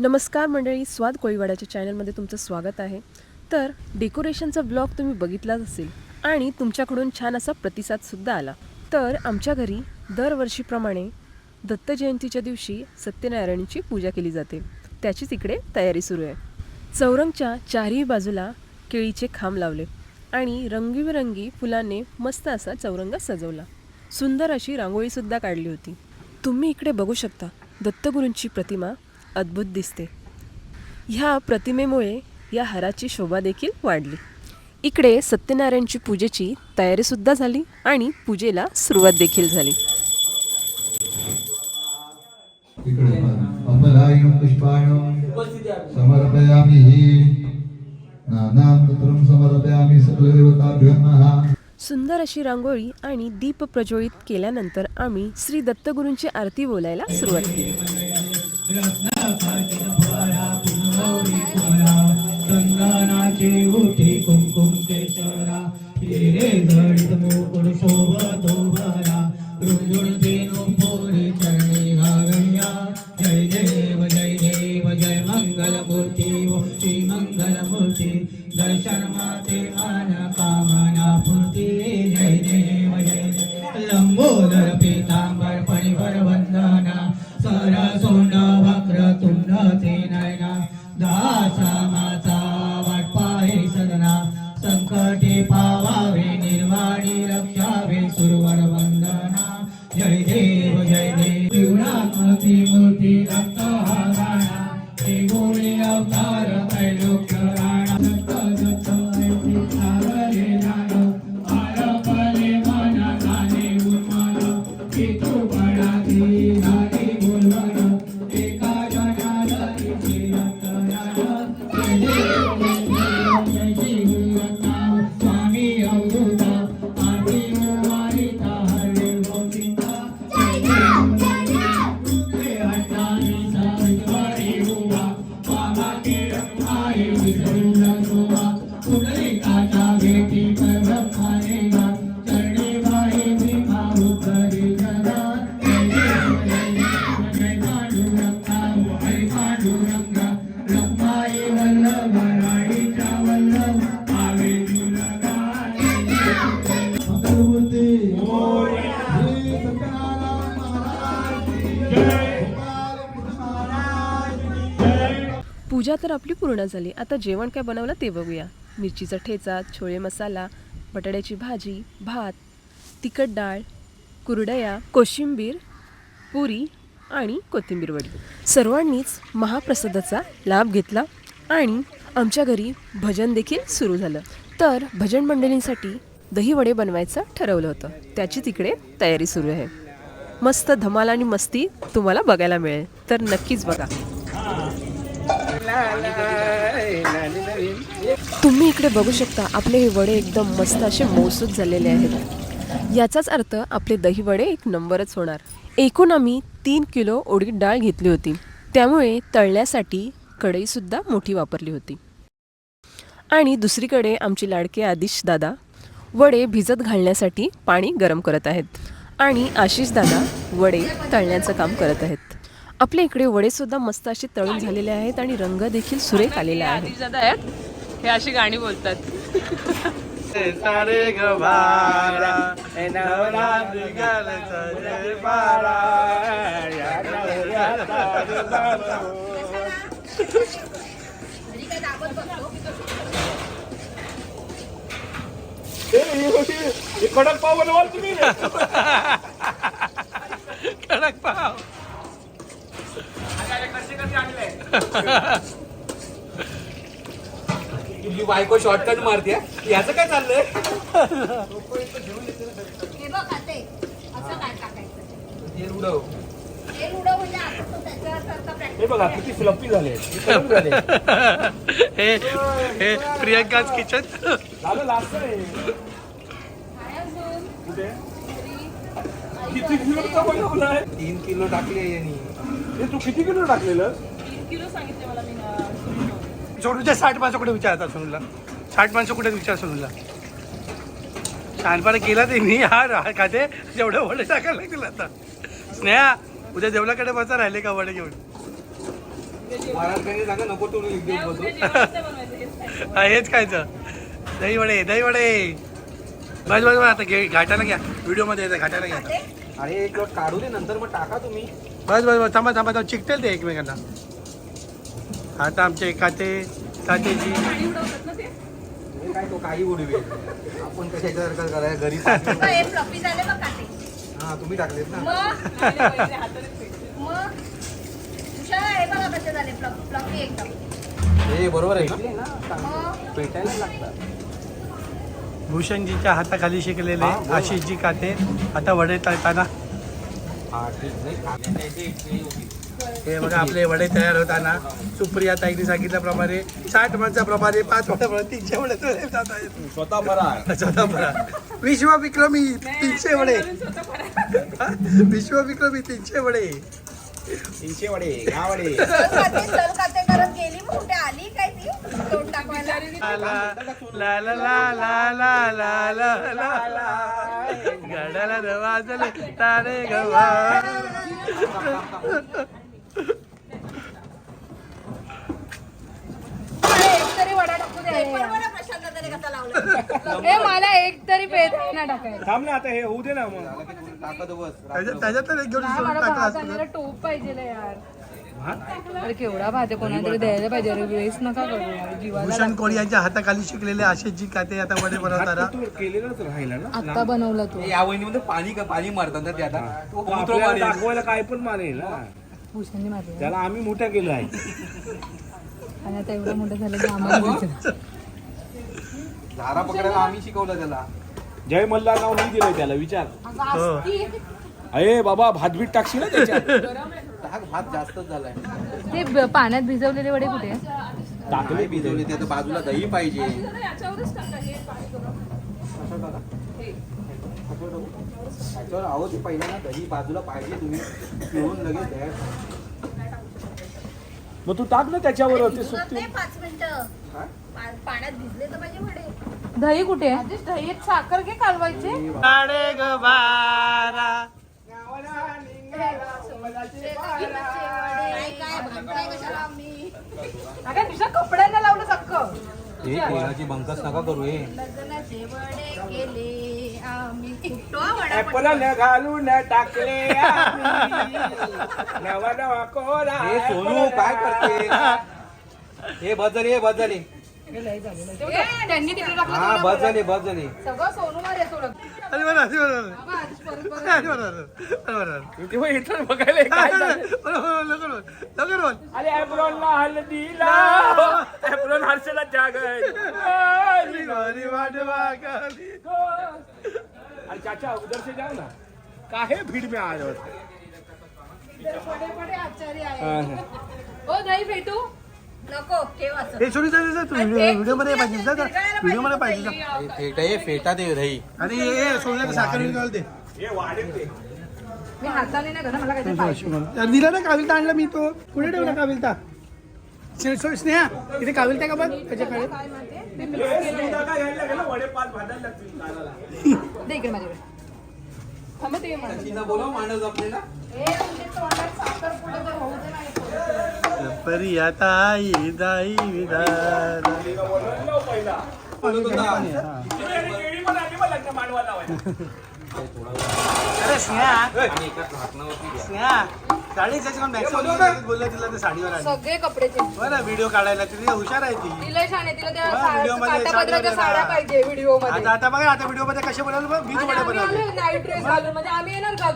नमस्कार मंडळी स्वाद कोळीवाड्याच्या चॅनलमध्ये तुमचं स्वागत आहे. तर डेकोरेशनचा ब्लॉग तुम्ही बघितलाच असेल आणि तुमच्याकडून छान असा प्रतिसादसुद्धा आला. तर आमच्या घरी दरवर्षीप्रमाणे दत्त जयंतीच्या दिवशी सत्यनारायणची पूजा केली जाते. त्याचीच इकडे तयारी सुरू आहे. चौरंगच्या चारही बाजूला केळीचे खांब लावले आणि रंगीबेरंगी फुलांनी मस्त असा चौरंग सजवला. सुंदर अशी रांगोळीसुद्धा काढली होती. तुम्ही इकडे बघू शकता दत्तगुरूंची प्रतिमा अद्भुत दिसते. ह्या प्रतिमेमुळे या हाराची शोभा देखील वाढली. इकडे सत्यनारायणची पूजेची तयारीसुद्धा झाली आणि पूजेला सुरुवात देखील झाली. सुंदर अशी रांगोळी आणि दीप प्रज्वलित केल्यानंतर आम्ही श्री दत्तगुरूंची आरती बोलायला सुरुवात केली. चंदनाचे उठे कुमकुम केशरा हिरे जडित मुकुट शोभतो भरा. रुंजुण धेनु चरणी जय देव जय देव जय मंगल मूर्ती श्री मंगल मूर्ती दर्शन माते मान आपली पूर्ण झाली. आता जेवण काय बनवलं ते बघूया. मिरचीचा ठेचा छोळे मसाला बटाट्याची भाजी भात तिखट डाळ कुरडया कोशिंबीर पुरी आणि कोथिंबीर वडी. सर्वांनीच महाप्रसादाचा लाभ घेतला आणि आमच्या घरी भजन देखील सुरू झालं. तर भजन मंडळींसाठी दहीवडे बनवायचं ठरवलं होतं. त्याची तिकडे तयारी सुरू आहे. मस्त धमाल आणि मस्ती तुम्हाला बघायला मिळेल. तर नक्कीच बघा. तुम्ही इकडे बघू शकता आपले हे वडे एकदम मस्त असे मौसूद झालेले आहेत. याचाच अर्थ आपले दही वडे एक नंबरच होणार. एकूण आम्ही तीन किलो उडीद डाळ घेतली होती. त्यामुळे तळण्यासाठी कढईसुद्धा मोठी वापरली होती. आणि दुसरीकडे आमचे लाडके आदिश दादा वडे भिजत घालण्यासाठी पाणी गरम करत आहेत. आणि आशिष दादा वडे तळण्याचं काम करत आहेत. आपल्या इकडे वडेसुद्धा मस्त असे तळून झालेले आहेत आणि रंग देखील सुरेख आलेला आहे. आहेत. हे अशी गाणी बोलतात. कडक पाव बनवाल तुम्ही. कडक पाव. तुझी बायको शॉर्टकट मारते याचं काय चाललंय? हे बघ खाते असं काय टाकायचं? हे उडव. हे उडव म्हणजे आपण तो त्याच्यासारखा practice हे बघा किती फ्लपी झाले. हे झाले हे हे प्रियंकाच किचन झालं लास्ट आहे काय अजून? कुठे? तरी किती किलो तीन किलो टाकले यांनी. हे तू किती किलो टाकलेलं? जोडूच्या साठ माणसं कुठे विचारतात सुनीलला साठ माणसं कुठे विचार सुनीलला शहाणपणा केला ते मी हा खाते. जेवढं वडे टाकायला लागतील आता. स्नेहा उद्या जेवणाकडे बसा राहिले का वडे घेऊन? हा, हेच खायचं. दही वडे दही वडे. बस बस बस आता घे घाटाला घ्या. व्हिडिओमध्ये येतं घाटाला घ्या. अरे एक काढू दे नंतर मग टाका तुम्ही. बस बस बस थांबा थांबा थांबा. चिकटेल ते एकमेकांना. आता आमचे काते कातेजी हे काय तो काही उडवे आपण कशाच्या करायला घरी हे हा तुम्ही टाकलेत ना. मग? मग? तुषार हे बघा कसे झाले फ्लॉप फ्लॉपी एकदम. हे बरोबर आहे पेटायला लागतात. भूषणजीच्या हाताखाली शिकलेले हा. आशिषजी काते. आता वडे तळताना हा. हे बघा आपले वडे तयार होताना. सुप्रिया ताईने सांगितल्याप्रमाणे साठ माणसाप्रमाणे पाच वडे तीनशे वडे जात आहेत स्वतः बरा स्वतः बरा विश्वविक्रमी तीनशे वडे. विश्वविक्रमी तीनशे वडे. तीनशे वडे घ्या वडे. चल खाते चल खाते करत गेली मग कुठे आली. काय ती तोंड टाकवायला ला ला ला ला ला ला ला. घडाला धवा तारे गवा. मला एक तरी पेज थांब आता हे होऊ दे ना मग. त्याच्यात त्याच्यात तर एक टाकला टोप पाहिजे यार. अरे केवढा भात कोणाला तरी द्यायला पाहिजे. अरे वेस्ट नका करू. जीवाला भूषण कोळी यांच्या हाताखाली शिकलेले आशिषजी काते आता वडे बनवताना. तू केलेलंच राहिला ना. आत्ता बनवला तू. या वहिनीमध्ये पाणी पाणी मारतात ना ते आता. तो तो मूत्र आपल्याला मारेल. दाखवायला काय पण मारेल ना. भूषणने मारला. त्याला आम्ही मोठा केलो आहे. आणि आता एवढं मोठं झालं की आम्हाला. झारा पकडायला आम्ही शिकवलं त्याला. जय मल्हार नाव नाही दिलंय त्याला विचार. हो अरे बाबा भातबीत टाकशील ना त्याच्यात. भात जास्तच झालाय. ते ब- पाण्यात भिजवलेले वडे कुठे आहे? टाकले भिजवले ते बाजूला दही पाहिजे. अहो ते दही बाजूला पाहिजे तुम्ही. पिऊन लगेच द्या मग तू टाक ना त्याच्यावर ते भिजवत सुटते नाही पाच मिनिटं. पा- पाण्यात भिजले तर पाहिजे वडे. दही कुठे आहे? दहीत साखर घे कालवायचे. अगं तुझ्या कपड्यांना लावलं सक्क हे तेलाची बंकस नका करू हे लग्नाचे वडे केले आम्ही कुठं हा न घालून टाकले आम्ही. नवा नवा कोरा हे सोनू काय करते? हे बस झाली हे बस झाली त्यांनी तिकडे टाकलं हा बस झाली बस झाली. सगळं सोनू मार येतो अरे बरं अरे बरं बरं. अरे बरं बरं. बरं. तेव्हा इथं बघायला काय झालं? बरं लवकर बोल लवकर बोल. अरे ऍप्रॉनला हळदीला. ऍप्रॉन हर्षला जागल वारी वाटवा गाली. अरे चाचा उधर से जाओ ना. काहे भीड़ में आ रहे हो? हाँ, दही भेटू. नको ठेव हे चालेल तू व्हिडिओमध्ये पाहिजे जा व्हिडिओमध्ये पाहिजे जा. हे फेटा हे फेटा दे दही आणि हे सोनीला साखर निघाल दे हे वाढेल ते. मी हाताने नाही करत मला काहीतरी पाहिजे. अरे दिला ना काविलता आणला मी तो. कुठे ठेवला काविलता. स्नेहा इथे काविलता का बघ? त्याच्याकडे हे. दे इकडे माझ्याकडे. माणूस आपल्याला परी आता आई दाई विदार. तिला बोलवलं ना पहिला. तिने केळी पण आणली बरं लग्न मांडवायला लावायला. अरे स्नेहा स्नेहा साडी मॅक्सिमम बोलला तिला ते साडीवर आली. सगळे कपडेचे बरं व्हिडिओ काढायला तिथे हुशार आहे ती. तिला छान आहे तिला त्या वा, सा- व्हिडिओमध्ये काठापदराच्या साड्या. पाहिजे व्हिडिओमध्ये. आता आता बघा आता व्हिडिओमध्ये कसे बनवले वडे आम्ही बनवले. आलोय नाईट ड्रेस घालून. म्हणजे आम्ही येणार का?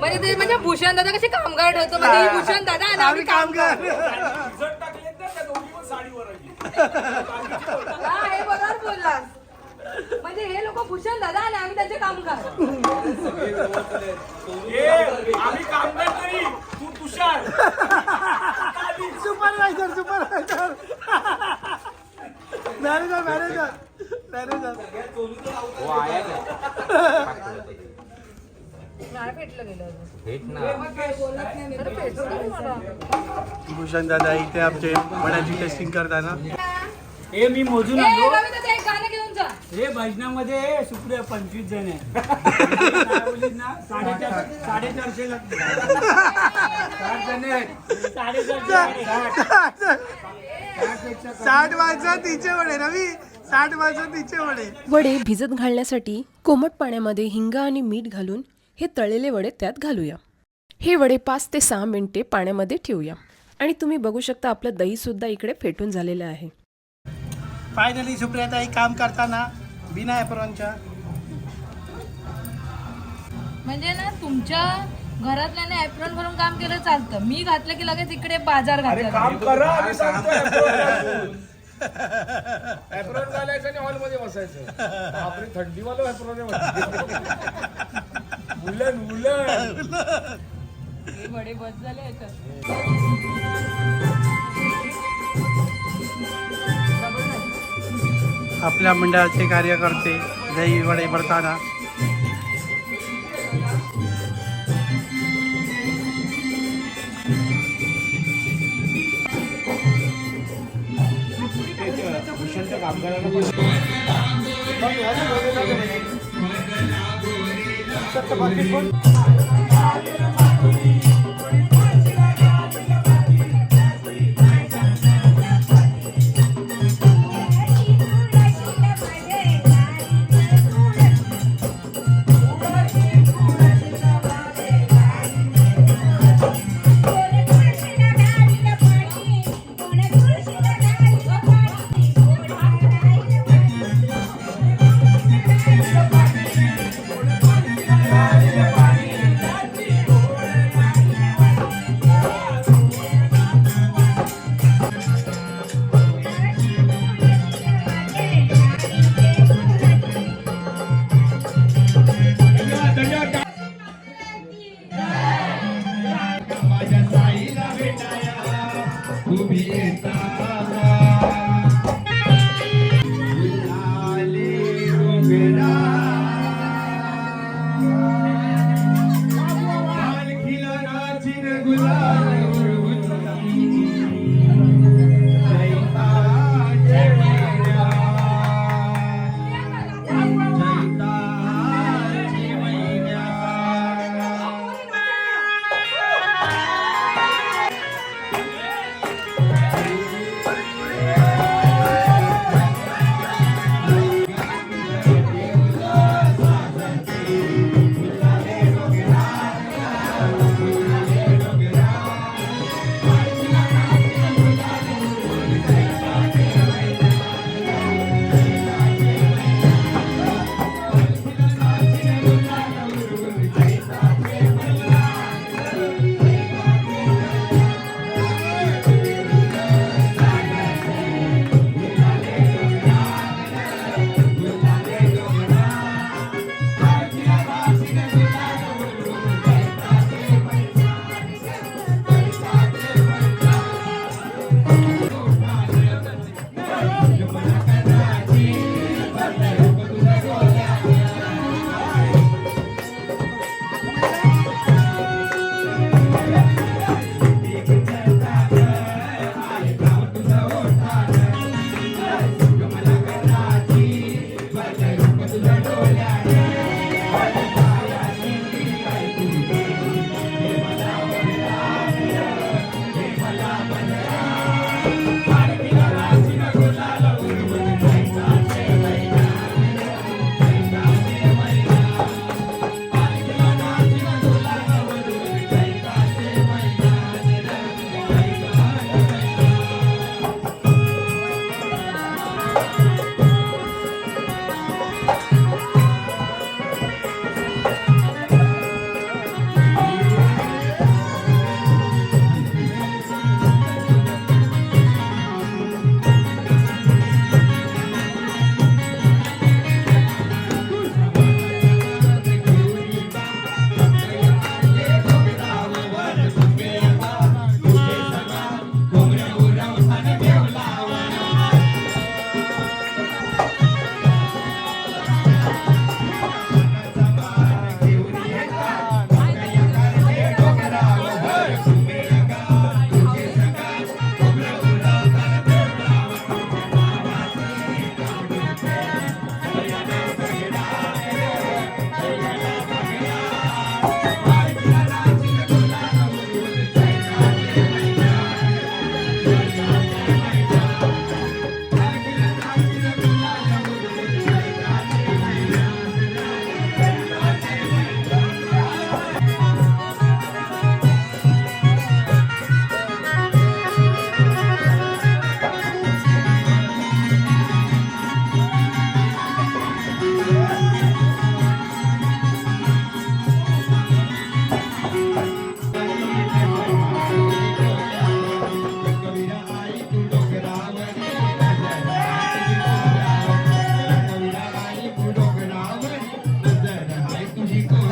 म्हणजे ते म्हणजे भूषण दादा कसे कामगार ठेवतो म्हणजे ही भूषण दादा आणि आम्ही आम्ही काम कर भिजत टाकलेत ना त्या दोघी पण साडीवर आली. हा, हे बरोबर बोललास. म्हणजे हे लोक भूषण दादा आणि आम्ही त्यांचे कामगार. ए, आम्ही कामगार नाही तू Tushar. Supervisor supervisor. Manager manager manager हो आया द्या. नाही भेटलं गेलं अजून. भेट ना तर भेटलं नाही मला. भूषण दादा इथे आमचे वड्याची टेस्टिंग करताना ए मी मोजून ए, रवी दादा, एक गाणं घेऊन जा का हे भजनामध्ये सुप्रिया पंचवीस जण आहे ना साडेचार साडेचारशे लागते साडेचारशे. साठ. माणसं तिचे वडे रवी साठ माणसं तिचे वडे वडे भिजत घालण्यासाठी कोमट पाण्यामध्ये हिंग आणि मीठ घालून हे तळलेले वडे त्यात घालूया. हे वडे पाच ते सहा मिनिटे पाण्यामध्ये ठेवूया. आणि तुम्ही बघू शकता आपलं दहीसुद्धा इकडे फेटून झालेलं आहे. फायनली सुप्रियाताई काम करताना बिना ॲप्रॉनच्या म्हणजे ना तुमच्या घरातल्याने ऍप्रॉन भरून काम केलं चालतं. मी घातलं की लगेच इकडे बाजार अरे घातला. काम करा आम्ही ऍप्रॉन घालायचं आणि हॉलमध्ये बसायचं. आपली थंडीवाला ऍप्रॉन उलन उलन. हे वडे बस झाले आपल्या मंडळाचे कार्यकर्ते दही वडे भरताना कामगारांना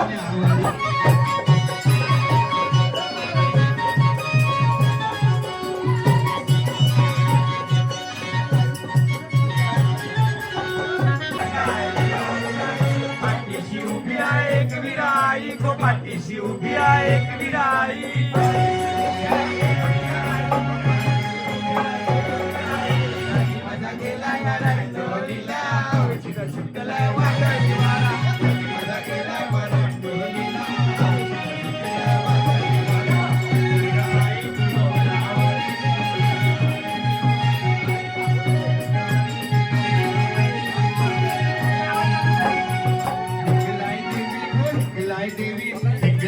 Yeah. तुझे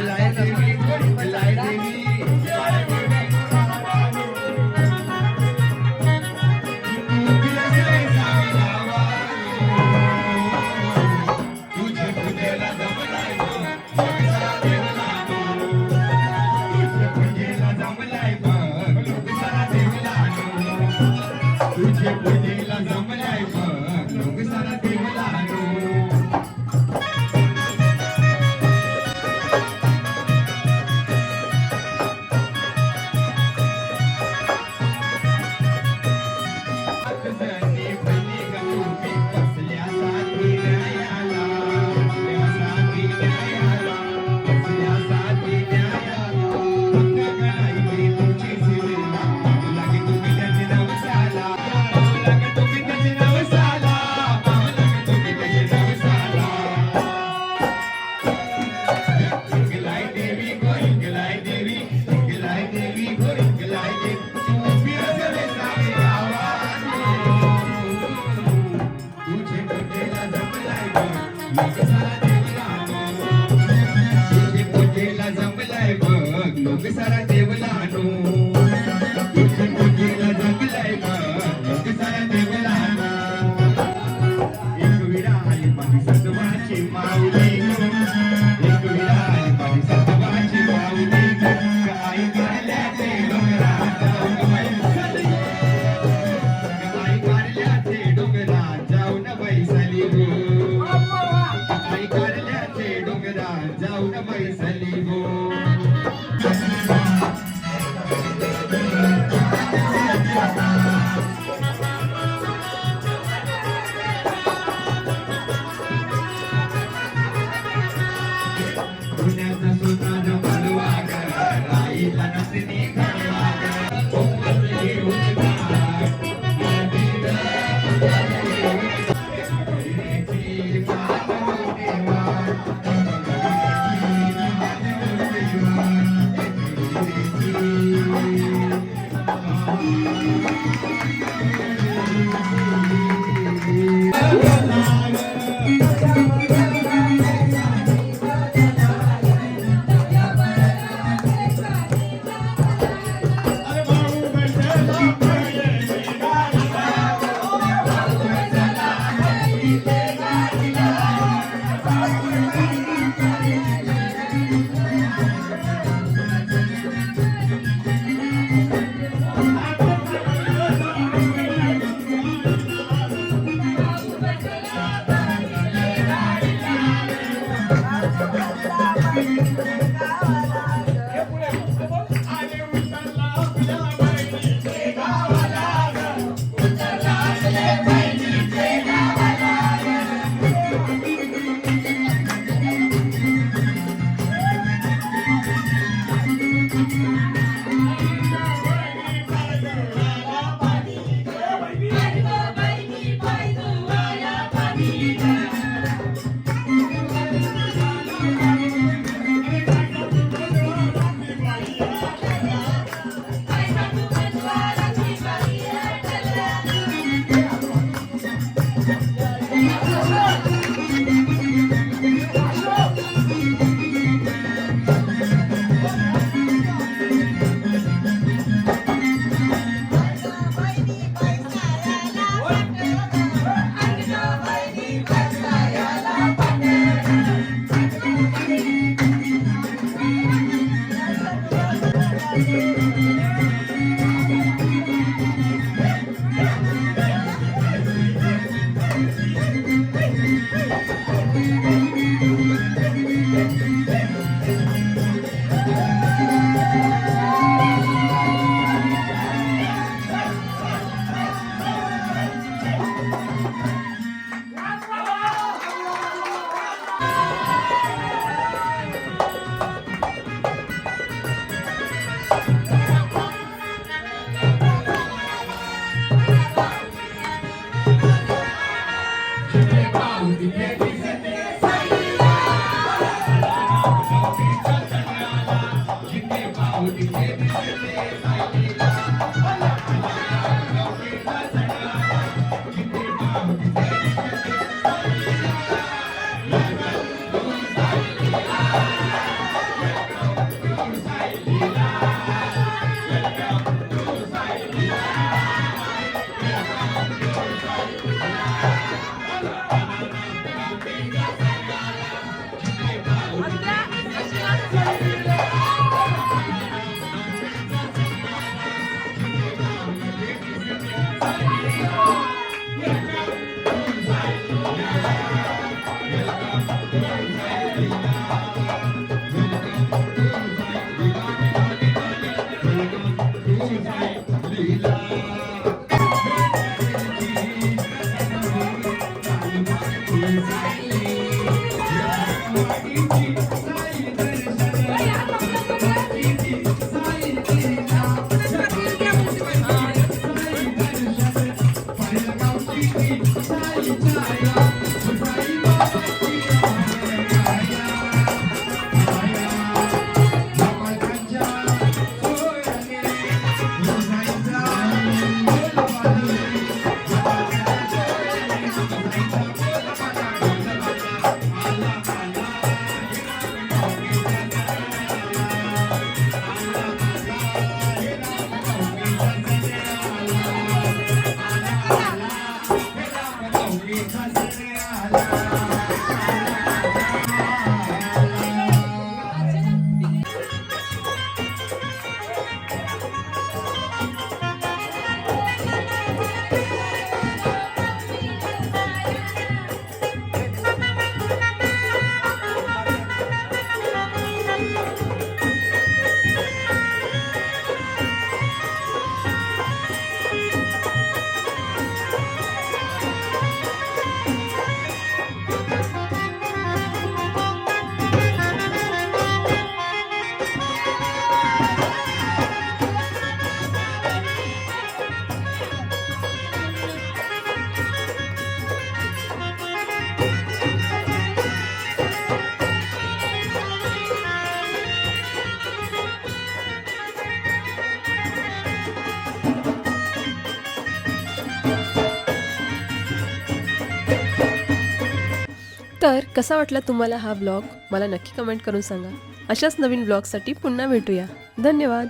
कसा वाटला तुम्हाला हा ब्लॉग मला नक्की कमेंट करून सांगा. अशाच नवीन ब्लॉगसाठी पुन्हा भेटूया. धन्यवाद.